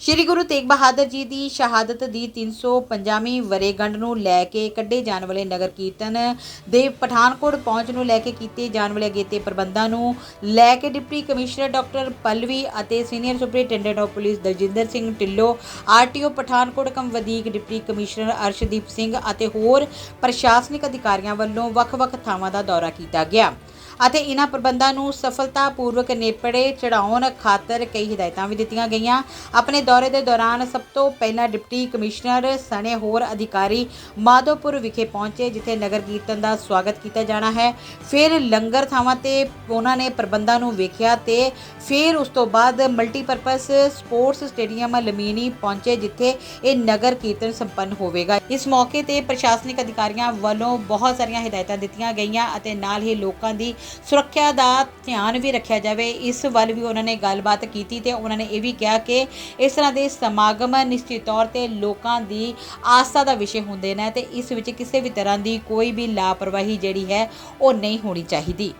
ਸ਼੍ਰੀ ਗੁਰੂ ਤੇਗ ਬਹਾਦਰ ਜੀ ਦੀ ਸ਼ਹਾਦਤ ਦੀ 350ਵੀਂ ਵਰੇਗੰਢ ਨੂੰ ਲੈ ਕੇ ਕੱਢੇ ਜਾਣ ਵਾਲੇ ਨਗਰ ਕੀਰਤਨ ਦੇ ਪਠਾਨਕੋਟ ਪਹੁੰਚ ਨੂੰ ਲੈ ਕੇ ਕੀਤੇ ਜਾਣ ਵਾਲੇ ਅਗੇਤੇ ਪ੍ਰਬੰਧਾਂ ਨੂੰ ਲੈ ਕੇ ਡਿਪਟੀ ਕਮਿਸ਼ਨਰ ਡਾਕਟਰ ਪਲਵੀ ਅਤੇ senior superintendent of police Daljinder Singh Dhillon, RTO Pathankot cum ਵਧੀਕ ਡਿਪਟੀ ਕਮਿਸ਼ਨਰ ਅਰਸ਼ਦੀਪ ਸਿੰਘ ਅਤੇ ਹੋਰ ਪ੍ਰਸ਼ਾਸਨਿਕ ਅਧਿਕਾਰੀਆਂ ਵੱਲੋਂ ਵੱਖ-ਵੱਖ ਥਾਵਾਂ ਦਾ ਦੌਰਾ ਕੀਤਾ ਗਿਆ। ਅਤੇ ਇਹਨਾਂ ਪ੍ਰਬੰਧਾਂ ਨੂੰ ਸਫਲਤਾਪੂਰਵਕ ਨੇਪੜੇ ਚੜਾਉਣ ਖਾਤਰ ਕਈ ਹਦਾਇਤਾਂ ਵੀ ਦਿੱਤੀਆਂ ਗਈਆਂ। ਆਪਣੇ ਦੌਰੇ ਦੇ ਦੌਰਾਨ ਸਭ ਤੋਂ ਪਹਿਲਾਂ ਡਿਪਟੀ ਕਮਿਸ਼ਨਰ ਸਣੇ ਹੋਰ ਅਧਿਕਾਰੀ ਮਾਧੋਪੁਰ ਵਿਖੇ ਪਹੁੰਚੇ, ਜਿੱਥੇ ਨਗਰ ਕੀਰਤਨ ਦਾ ਸਵਾਗਤ ਕੀਤਾ ਜਾਣਾ ਹੈ। ਫਿਰ ਲੰਗਰ ਥਾਵਾਂ ਤੇ ਉਹਨਾਂ ਨੇ ਪ੍ਰਬੰਧਾਂ ਨੂੰ ਵੇਖਿਆ ਤੇ ਫਿਰ ਉਸ ਤੋਂ ਬਾਅਦ ਮਲਟੀਪਰਪਸ ਸਪੋਰਟਸ ਸਟੇਡੀਅਮ ਲਮੀਨੀ ਪਹੁੰਚੇ, ਜਿੱਥੇ ਇਹ ਨਗਰ ਕੀਰਤਨ ਸੰਪੰਨ ਹੋਵੇਗਾ। ਇਸ ਮੌਕੇ ਤੇ ਪ੍ਰਸ਼ਾਸਨਿਕ ਅਧਿਕਾਰੀਆਂ ਵੱਲੋਂ ਬਹੁਤ ਸਾਰੀਆਂ ਹਦਾਇਤਾਂ ਦਿੱਤੀਆਂ ਗਈਆਂ ਅਤੇ ਨਾਲ ਹੀ ਲੋਕਾਂ ਦੀ ਸੁਰੱਖਿਆ ਦਾ ਧਿਆਨ ਵੀ ਰੱਖਿਆ ਜਾਵੇ। ਇਸ ਵੱਲ ਵੀ ਉਹਨਾਂ ਨੇ ਗੱਲਬਾਤ ਕੀਤੀ ਤੇ ਉਹਨਾਂ ਨੇ ਇਹ ਵੀ ਕਿਹਾ ਕਿ ਇਸ ਤਰ੍ਹਾਂ ਦੇ ਸਮਾਗਮ ਨਿਸ਼ਚਿਤ ਤੌਰ ਤੇ ਲੋਕਾਂ ਦੀ ਆਸਥਾ ਦਾ ਵਿਸ਼ੇ ਹੁੰਦੇ ਨੇ ਤੇ ਇਸ ਵਿੱਚ ਕਿਸੇ ਵੀ ਤਰ੍ਹਾਂ ਦੀ ਕੋਈ ਵੀ ਲਾਪਰਵਾਹੀ ਜਿਹੜੀ ਹੈ ਉਹ ਨਹੀਂ ਹੋਣੀ ਚਾਹੀਦੀ।